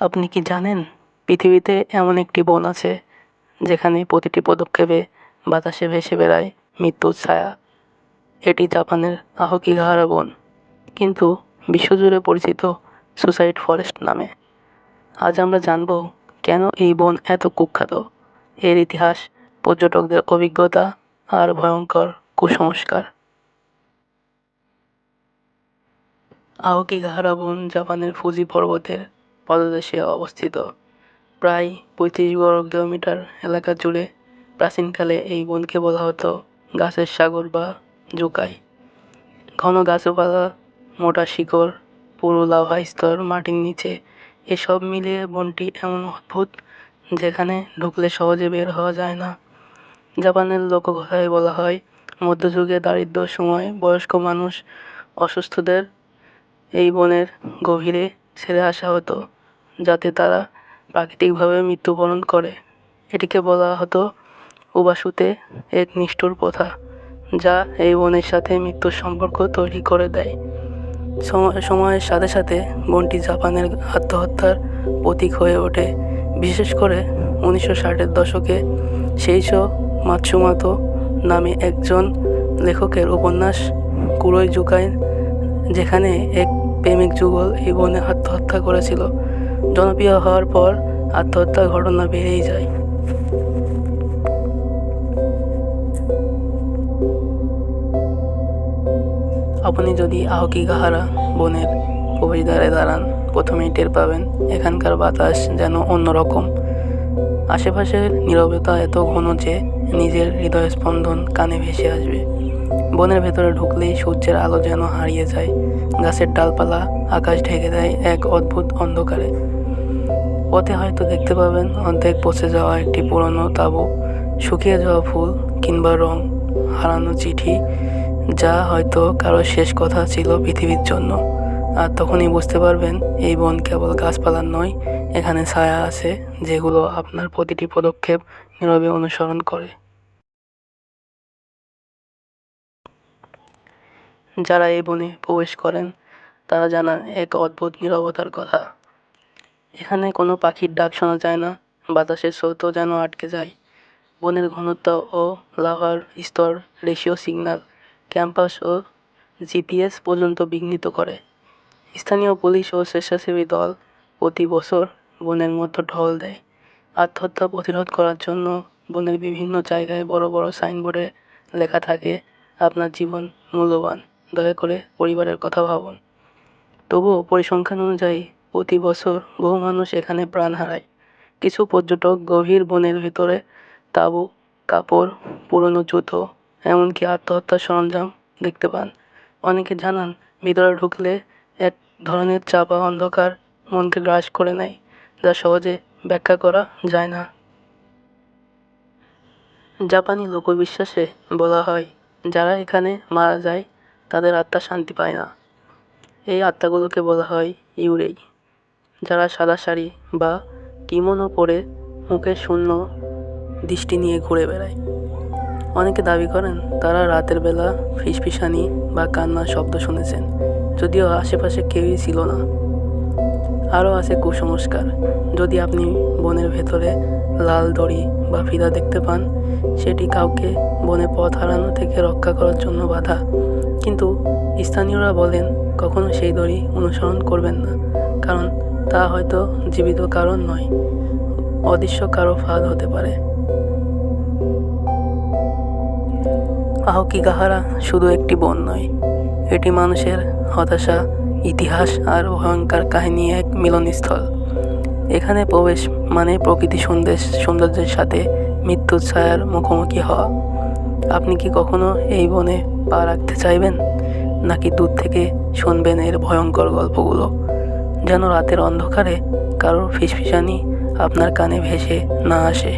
আপনি কি জানেন, পৃথিবীতে এমন একটি বন আছে, যেখানে প্রতিটি পদক্ষেপে বাতাসে ভেসে বেড়ায় মৃত্যুর ছায়া? এটি জাপানের আহোকিগাহারা বন, কিন্তু বিশ্বজুড়ে পরিচিত সুসাইড ফরেস্ট নামে। আজ আমরা জানব কেন এই বন এত কুখ্যাত। এর ইতিহাস, পর্যটকদের অভিজ্ঞতা আর ভয়ঙ্কর কুসংস্কার। আওকিগাহারা বন জাপানের ফুজি পর্বতের পদদেশে অবস্থিত। প্রায় পঁয়ত্রিশ বর্গ কিলোমিটার এলাকা জুড়ে প্রাচীনকালে এই বনকে বলা হতো গাছের সাগর বা জুকাই। ঘন গাছপালা, মোটা শিকড়, পুরো লাভা স্তর, মাটির নিচে এসব মিলিয়ে বনটি এমন অদ্ভুত যেখানে ঢুকলে সহজে বের হওয়া যায় না। জাপানের লোককথায় বলা হয়, মধ্যযুগে দারিদ্র সময় বয়স্ক মানুষ অসুস্থদের এই বনের গভীরে ছেড়ে আসা হতো। যাতে তারা প্রাকৃতিকভাবে মৃত্যুবরণ করে। এটিকে বলা হতো উবাসুতে এক নিষ্ঠুর প্রথা, যা এই বনের সাথে মৃত্যুর সম্পর্ক তৈরি করে দেয়। সময়, সময়ের সাথে সাথে বনটি জাপানের আত্মহত্যার প্রতীক হয়ে ওঠে। বিশেষ করে উনিশশো ষাটের দশকে সেইসো মাতসুমাতো নামে একজন লেখকের উপন্যাস কুরোই জুকাই যেখানে এক প্রেমিক যুগল এই বনে আত্মহত্যা করেছিল। জনপ্রিয় হওয়ার পর আত্মহত্যার ঘটনা বেড়েই যায়। আপনি যদি আহকিগাহারা বনের প্রবেশদ্বারে দাঁড়ান, প্রথমেই টের পাবেন এখানকার বাতাস যেন অন্যরকম। আশেপাশের নীরবতা এত ঘন যে নিজের হৃদয়স্পন্দন কানে ভেসে আসবে। বনের ভেতরে ঢুকলেই সূর্যের আলো যেন হারিয়ে যায়। গাছের ডালপালা আকাশ ঢেকে দেয় এক অদ্ভুত অন্ধকারে। পথে হয়তো দেখতে পাবেন অর্ধেক পচে যাওয়া একটি পুরনো তাঁবু, শুকিয়ে যাওয়া ফুল কিংবা রং, হারানো চিঠি, যা হয়তো কারও শেষ কথা ছিল পৃথিবীর জন্য। আর তখনই বুঝতে পারবেন, এই বন কেবল গাছপালার নয়, এখানে ছায়া আছে, যেগুলো আপনার প্রতিটি পদক্ষেপ নীরবে অনুসরণ করে। যারা এই বনে প্রবেশ করেন, তারা জানান, এক অদ্ভুত নীরবতার কথা। এখানে কোনো পাখির ডাক শোনা যায় না, বাতাসের স্রোতও যেন আটকে যায়। বনের ঘনত্ব ও লাভার স্তর, রেশিও সিগন্যাল, ক্যাম্পাস ও জিপিএস পর্যন্ত বিঘ্নিত করে। স্থানীয় পুলিশ ও স্বেচ্ছাসেবী দল প্রতি বছর বনের মধ্যে ঢল দেয়। আত্মহত্যা প্রতিরোধ করার জন্য বনের বিভিন্ন জায়গায় বড় বড় সাইনবোর্ডে লেখা থাকে, আপনার জীবন মূল্যবান। দয়া করে পরিবারের কথা ভাবুন। তবুও পরিসংখ্যান অনুযায়ী প্রতি বছর বহু মানুষ এখানে প্রাণ হারায়। কিছু পর্যটক গভীর বনের ভিতরে তাঁবু, কাপড়, পুরনো জুতো, এমনকি আত্মহত্যার সরঞ্জাম দেখতে পান। অনেকে জানান, ভিতরে ঢুকলে এক ধরনের চাপা অন্ধকার মনকে গ্রাস করে নেয়, যা সহজে ব্যাখ্যা করা যায় না। জাপানি লোকবিশ্বাসে বলা হয়, যারা এখানে মারা যায়, তাদের আত্মা শান্তি পায় না। এই আত্মাগুলোকে বলা হয় ইউরেই। যারা সাদা শাড়ি বা কিমোনো পরে মুখে শূন্য দৃষ্টি নিয়ে ঘুরে বেড়ায়। অনেকে দাবি করেন তারা রাতের বেলা ফিসফিসানি বা কান্নার শব্দ শুনেছেন, যদিও আশেপাশে কেউই ছিল না। আরও আছে কুসংস্কার। যদি আপনি বনের ভেতরে লাল দড়ি বা ফিদা দেখতে পান, সেটি কাউকে বনে পথ হারানো থেকে রক্ষা করার জন্য বাধা। কিন্তু স্থানীয়রা বলেন, কখনো সেই দড়ি অনুসরণ করবেন না, কারণ তা হয়তো জীবিত কারণ নয়, অদৃশ্য কারও ফাঁদ হতে পারে। আহকিগাহারা শুধু একটি বন নয়, এটি মানুষের হতাশা, ইতিহাস আর ভয়ঙ্কর কাহিনী এক মিলনস্থল। এখানে প্রবেশ মানে প্রকৃতি সন্দেশ, সৌন্দর্যের সাথে মৃত্যুর ছায়ার মুখোমুখি হওয়া। আপনি কি কখনো এই বনে পা রাখতে চাইবেন? নাকি দূর থেকে শুনবেন এর ভয়ঙ্কর গল্পগুলো? যেন রাতের অন্ধকারে কারোর ফিসফিসানি আপনার কানে ভেসে না আসে।